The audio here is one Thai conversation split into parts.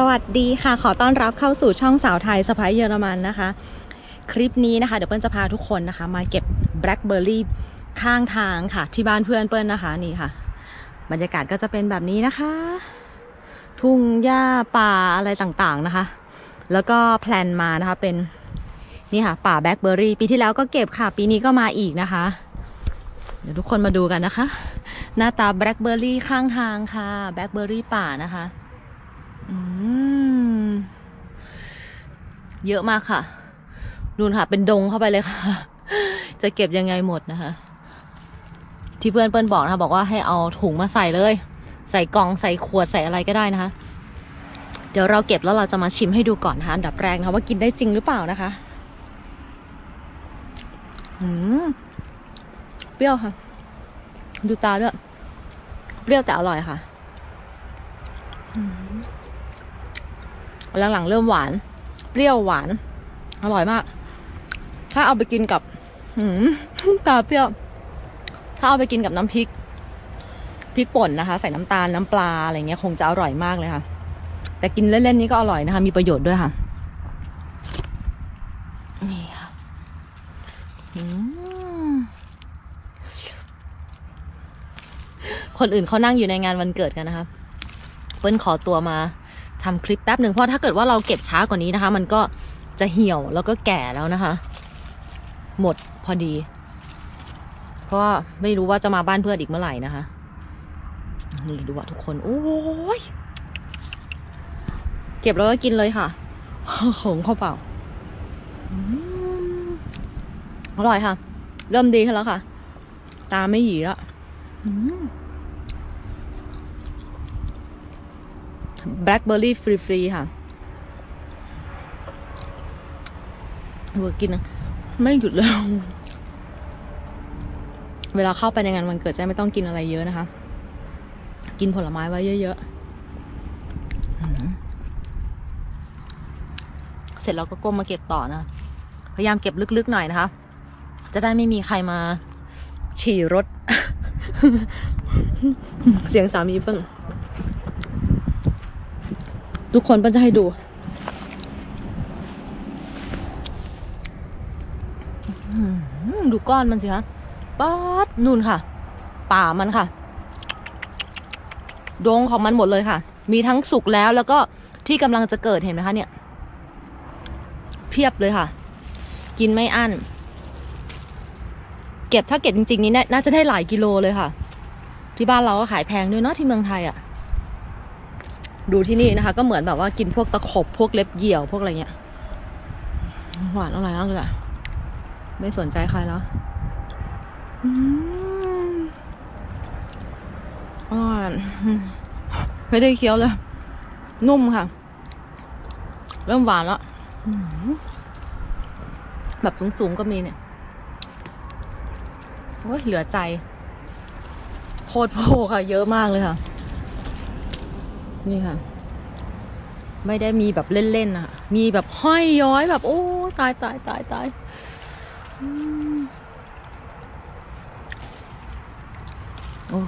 สวัสดีค่ะ ขอต้อนรับเข้าสู่ช่องสาวไทยสไปเยอรมันนะคะ คลิปนี้นะคะ เดี๋ยวเปิ้ลจะพาทุกคนนะคะ มาเก็บแบล็คเบอร์รี่ข้างทางค่ะ ที่บ้านเพื่อนเปิ้ลนะคะนี่ค่ะ บรรยากาศก็จะเป็นแบบนี้นะคะ ทุ่งหญ้าป่าอะไรต่างๆนะคะ แล้วก็แพลนมานะคะเป็นนี่ค่ะ ป่าแบล็คเบอร์รี่ปีที่แล้วก็เก็บค่ะ ปีนี้ก็มาอีกนะคะ เดี๋ยวทุกคนมาดูกันนะคะ หน้าตาแบล็คเบอร์รี่ข้างทางค่ะแบล็คเบอร์รี่ป่านะคะ เยอะมากค่ะดูนค่ะ เป็นดงเข้าไปเลยค่ะ จะเก็บยังไงหมดนะคะ ที่เพื่อนเปิ้ลบอกนะคะบอกว่าให้เอาถุงมาใส่เลย ใส่กล่องใส่ขวดใส่อะไรก็ได้นะคะ เดี๋ยวเราเก็บแล้วเราจะมาชิมให้ดูก่อนนะคะอันดับแรกนะคะว่ากินได้จริงหรือเปล่านะคะอืมเปรี้ยวค่ะ ดูตาด้วย เปรี้ยวแต่อร่อยค่ะ หลังๆเริ่มหวาน เปรี้ยวหวาน อร่อยมาก ถ้าเอาไปกินกับหืมตาเปรี้ยว ถ้าเอาไปกินกับน้ำพริกพริกป่นนะคะ ใส่น้ำตาลน้ำปลาอะไรเงี้ยคงจะอร่อยมากเลยค่ะ แต่กินเล่นๆนี้ก็อร่อยนะคะ มีประโยชน์ด้วยค่ะนี่ค่ะคนอื่นเขานั่งอยู่ในงานวันเกิดกันนะคะเปิ้ลขอตัวมา ทำคลิปแป๊บหนึ่งเพราะถ้าเกิดว่าเราเก็บช้ากว่านี้นะคะ มันก็จะเหี่ยวแล้วก็แก่แล้วนะคะ หมดพอดี เพราะไม่รู้ว่าจะมาบ้านเพื่อนอีกเมื่อไหร่นะคะนี่ดูว่าทุกคนโอ้ยเก็บแล้วก็กินเลยค่ะหงเข้าเปล่าอืมอร่อยค่ะ เริ่มดีขึ้นแล้วค่ะ ตาไม่หยีแล้วอืม แบล็คเบอร์รี่ฟรีๆค่ะเวอร์กินนะไม่หยุดเลยเวลาเข้าไปในงานวันเกิดจะไม่ต้องกินอะไรเยอะนะคะ กินผลไม้ไว้เยอะๆ เสร็จแล้วก็ก้มมาเก็บต่อนะ พยายามเก็บลึกๆหน่อยนะคะ จะได้ไม่มีใครมาฉี่รถ เสียงสามีเพิ่ง ทุกคนเปิ้ลจะให้ดู ดูก้อนมันสิคะป๊อดนู่นค่ะ ป่ามันค่ะ ดงของมันหมดเลยค่ะ มีทั้งสุกแล้วแล้วก็ที่กำลังจะเกิดเห็นไหมคะเนี่ย เพียบเลยค่ะ กินไม่อั้น เก็บถ้าเก็บจริงๆ นี่น่าน่าจะได้หลายกิโลเลยค่ะ ที่บ้านเราก็ขายแพงด้วยเนาะที่เมืองไทยอะ่ะ ดูที่นี่นะคะ ก็เหมือนแบบว่ากินพวกตะขบพวกเล็บเหี่ยวพวกอะไรเงี้ย หวานอร่อยมากเลยอะไม่สนใจใครแล้วอืมอร่อยไม่ได้เคี้ยวเลย นุ่มค่ะ เริ่มหวานแล้วแบบสูงๆก็มีเนี่ยโอ้ยเหลือใจ โคตรโพค่ะ เยอะมากเลยค่ะ นี่ค่ะ ไม่ได้มีแบบเล่นๆอะมีแบบห้อยย้อยแบบโอ้ตายตายตายตายโอ้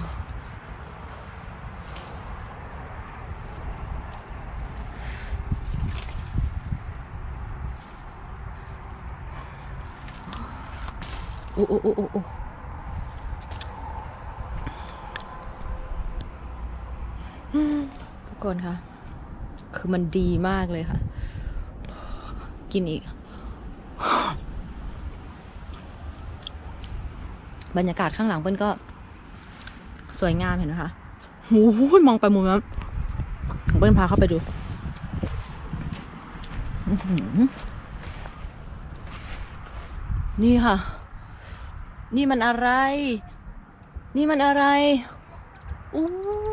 โอ้โอ้โอ้โอ้โอ้ทุก คนค่ะ คือมันดีมากเลยค่ะ กินอีก บรรยากาศข้างหลังเปิ้ลก็ สวยงามเห็นไหมคะโอ้โหมองไปมุมนั้นเปิ้ลพาเข้าไปดูนี่ค่ะ นี่มันอะไร นี่มันอะไรอู้ยอู้ย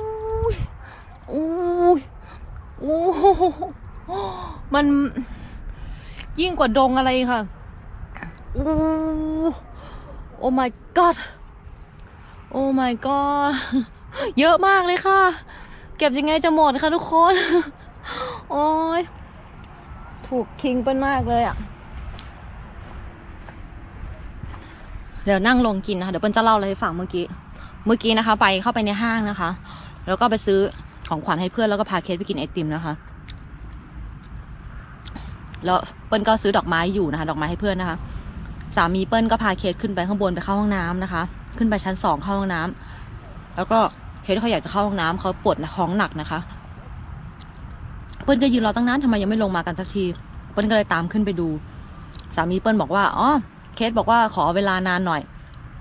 โอ้มันยิ่งกว่าดงอะไรค่ะ โอ้โอ้ my god โอ้ my god เยอะมากเลยค่ะ เก็บยังไงจะหมดคะทุกคน โอ้ย ถูกคิงเป็นมากเลยอะ่ะ เดี๋ยวนั่งลงกินนะคะ เดี๋ยวเปิ้ลจะเล่าอะไรให้ฟังเมื่อกี้ เมื่อกี้นะคะ ไปเข้าไปในห้างนะคะ แล้วก็ไปซื้อ ของขวัญให้เพื่อนแล้วก็พาเคสไปกินไอติมนะคะ แล้วเปิ้ลก็ซื้อดอกไม้อยู่นะคะ ดอกไม้ให้เพื่อนนะคะ สามีเปิ้ลก็พาเคสขึ้นไปข้างบนไปเข้าห้องน้ำนะคะ ขึ้นไปชั้นสองเข้าห้องน้ำแล้วก็เคสเขาอยากจะเข้าห้องน้ำเขาปวดท้องหนักนะคะ เปิ้ลก็ยืนรอตั้งนานทำไมยังไม่ลงมากันสักที เปิ้ลก็เลยตามขึ้นไปดู สามีเปิ้ลบอกว่าอ๋อเคสบอกว่าขอเวลานานหน่อย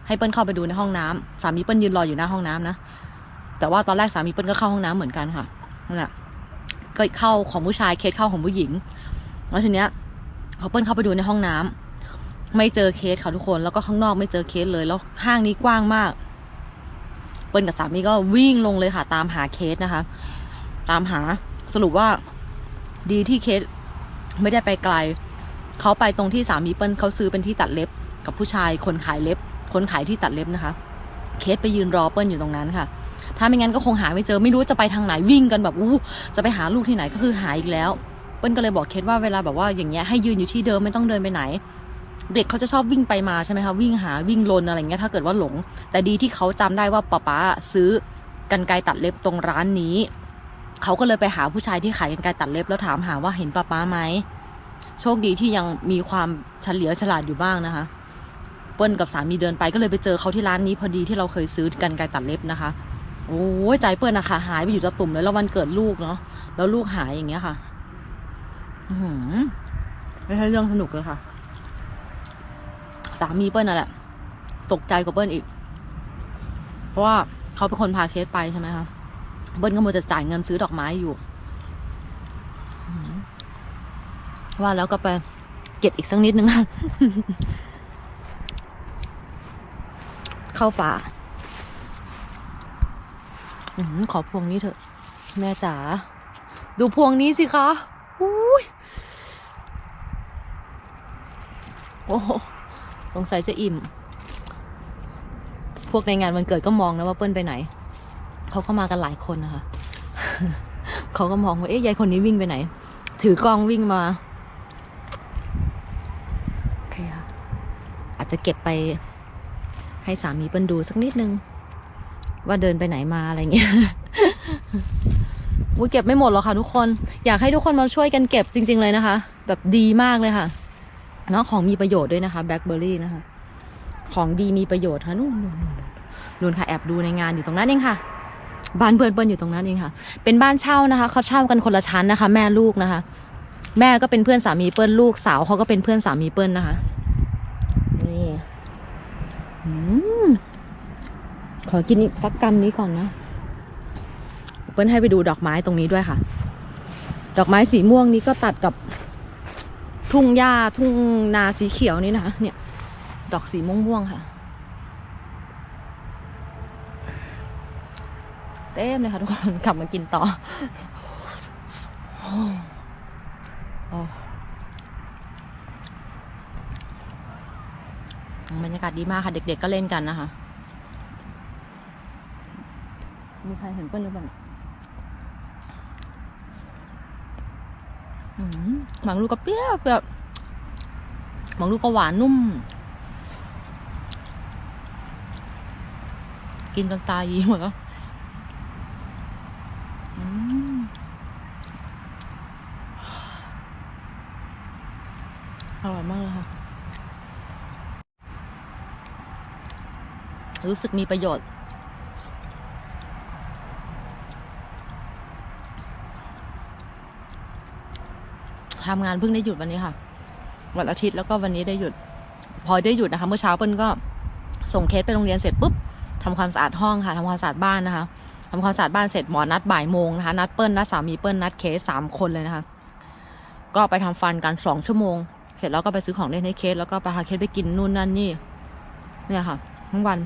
ให้เปิ้ลเข้าไปดูในห้องน้ำสามีเปิ้ลยืนรออยู่หน้าห้องน้ำนะ แต่ว่าตอนแรกสามีเปิ้ลก็เข้าห้องน้ำเหมือนกันค่ะนั่นแหละก็เข้าของผู้ชายเคสเข้าของผู้หญิง แล้วทีเนี้ยพอเปิ้ลเข้าไปดูในห้องน้ำไม่เจอเคสค่ะทุกคนแล้วก็ข้างนอกไม่เจอเคสเลย แล้วห้างนี้กว้างมาก เปิ้ลกับสามีก็วิ่งลงเลยค่ะ ตามหาเคสนะคะ ตามหาสรุปว่าดีที่เคสไม่ได้ไปไกล เขาไปตรงที่สามีเปิ้ลเขาซื้อเป็นที่ตัดเล็บ กับผู้ชายคนขายเล็บ คนขายที่ตัดเล็บนะคะ เคสไปยืนรอเปิ้ลอยู่ตรงนั้นค่ะ ถ้าไม่งั้นก็คงหาไม่เจอไม่รู้จะไปทางไหนวิ่งกันแบบอู้จะไปหาลูกที่ไหนก็คือหายอีกแล้วเปิ้ลก็เลยบอกเคสว่าเวลาแบบว่าอย่างเงี้ยให้ยืนอยู่ที่เดิมไม่ต้องเดินไปไหน เด็กเขาจะชอบวิ่งไปมาใช่ไหมคะวิ่งหาวิ่งลนอะไรเงี้ยถ้าเกิดว่าหลง แต่ดีที่เขาจำได้ว่าป๊าป๊าซื้อกันไกตัดเล็บตรงร้านนี้เขาก็เลยไปหาผู้ชายที่ขายกันไกตัดเล็บแล้วถามหาว่าเห็นป๊าป๊าไหมโชคดีที่ยังมีความเฉลียวฉลาดอยู่บ้างนะคะ เปิ้ลกับสามีเดินไปก็เลยไปเจอเขาที่ร้านนี้พอดีที่เราเคยซื้อกันไกตัดเล็บนะคะ โอ้ยใจเปิ้ลนะคะหายไปอยู่ตะตุ่มเลยแล้ววันเกิดลูกเนาะแล้วลูกหายอย่างเงี้ยค่ะ อือหือไม่ใช่เรื่องสนุกเลยค่ะสามีเปิ้ลนั่นแหละตกใจกว่าเปิ้ลอีก เพราะว่าเขาเป็นคนพาเคสไปใช่ไหมคะเบิ้ลก็มัวจะจ่ายเงินซื้อดอกไม้อยู่ ว่าแล้วก็ไปเก็บอีกสักนิดนึง เข้าป่า อขอพวงนี้เถอะ แม่จ๋าดูพวงนี้สิคะอุ้ยโอ้โหสงสัยจะอิ่ม พวกในงานวันเกิดก็มองนะว่าเปิ้ลไปไหน เขาก็มากันหลายคนนะคะ เขาก็มองว่าเอ๊ะยายคนนี้วิ่งไปไหน ถือกล้องวิ่งมาโอเคค่ะอาจจะเก็บไปให้สามีเปิ้ลดูสักนิดนึง ว่าเดินไปไหนมาอะไรเงี้ยอุ้ยเก็บไม่หมดหรอกค่ะทุกคน อยากให้ทุกคนมาช่วยกันเก็บจริง ๆเลยนะคะ แบบดีมากเลยค่ะเนาะของมีประโยชน์ด้วยนะคะแบล็คเบอร์รี่นะคะ ของดีมีประโยชน์ค่ะนู่นนู่นนู่นนู่นค่ะแอบดูในงานอยู่ตรงนั้นเองค่ะ บ้านเพื่อนเปิ้ลอยู่ตรงนั้นเองค่ะ เป็นบ้านเช่านะคะเขาเช่ากันคนละชั้นนะคะ แม่ลูกนะคะ แม่ก็เป็นเพื่อนสามีเปิ้ลลูกสาวเขาก็เป็นเพื่อนสามีเปิ้ลนะคะนี่อืม ขอกินอีกสักกำนี้ก่อนนะเปิ้ลให้ไปดูดอกไม้ตรงนี้ด้วยค่ะ ดอกไม้สีม่วงนี้ก็ตัดกับทุ่งหญ้าทุ่งนาสีเขียวนี่นะคะเนี่ย ดอกสีม่วงๆค่ะ เต็มเลยค่ะทุกคนกลับมากินต่อโอ้บรรยากาศดีมากค่ะ เด็กๆก็เล่นกันนะคะ มีใครเห็นเปิ้ลหรือเปล่าอืมบางลูกก็เปรี้ยวแบบบางลูกก็หวานนุ่ม กินจนตายีหมดแล้วอร่อยมากเลยค่ะ รู้สึกมีประโยชน์ ทำงานเพิ่งได้หยุดวันนี้ค่ะ วันอาทิตย์แล้วก็วันนี้ได้หยุด พอได้หยุดนะคะ เมื่อเช้าเปิ้ลก็ส่งเคสไปโรงเรียนเสร็จปุ๊บทำความสะอาดห้องค่ะทำความสะอาดบ้านนะคะทำความสะอาดบ้านเสร็จหมอนัดบ่ายโมงนะคะ นัดเปิ้ลนัดสามีเปิ้ลนัดเคสสามคนเลยนะคะ ก็ไปทำฟันกันสองชั่วโมง เสร็จแล้วก็ไปซื้อของเล่นให้เคสแล้วก็ไปพาเคสไปกินนู่นนั่นนี่ เนี่ยค่ะ ทั้งวัน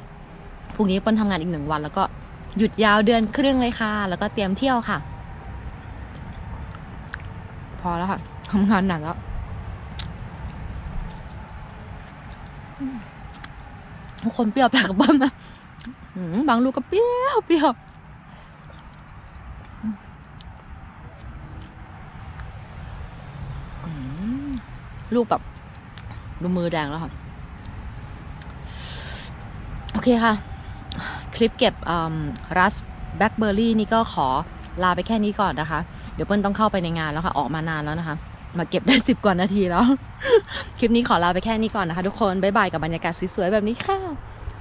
พรุ่งนี้เปิ้ลทำงานอีกหนึ่งวัน แล้วก็หยุดยาวเดือนครึ่งเลยค่ะ แล้วก็เตรียมเที่ยวค่ะ พอแล้วค่ะ ทำงานหนักแล้วทุกคนเปรี้ยวแปลกกับเบิ้มนะบางลูกก็เปรี้ยวเปรี้ยวลูกแบบดูมือแดงแล้วค่ะ โอเคค่ะ คลิปเก็บรัสแบล็คเบอร์รี่นี่ก็ขอลาไปแค่นี้ก่อนนะคะ เดี๋ยวเปิ้ลต้องเข้าไปในงานแล้วค่ะ ออกมานานแล้วนะคะ มาเก็บได้สิบกว่านาทีแล้ว คลิปนี้ขอลาไปแค่นี้ก่อนนะคะทุกคน บ๊ายบายกับบรรยากาศสวยๆแบบนี้ค่ะ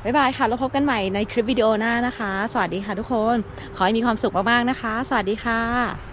บ๊ายบายค่ะ แล้วพบกันใหม่ในคลิปวิดีโอหน้านะคะ สวัสดีค่ะทุกคน ขอให้มีความสุขมากๆนะคะ สวัสดีค่ะ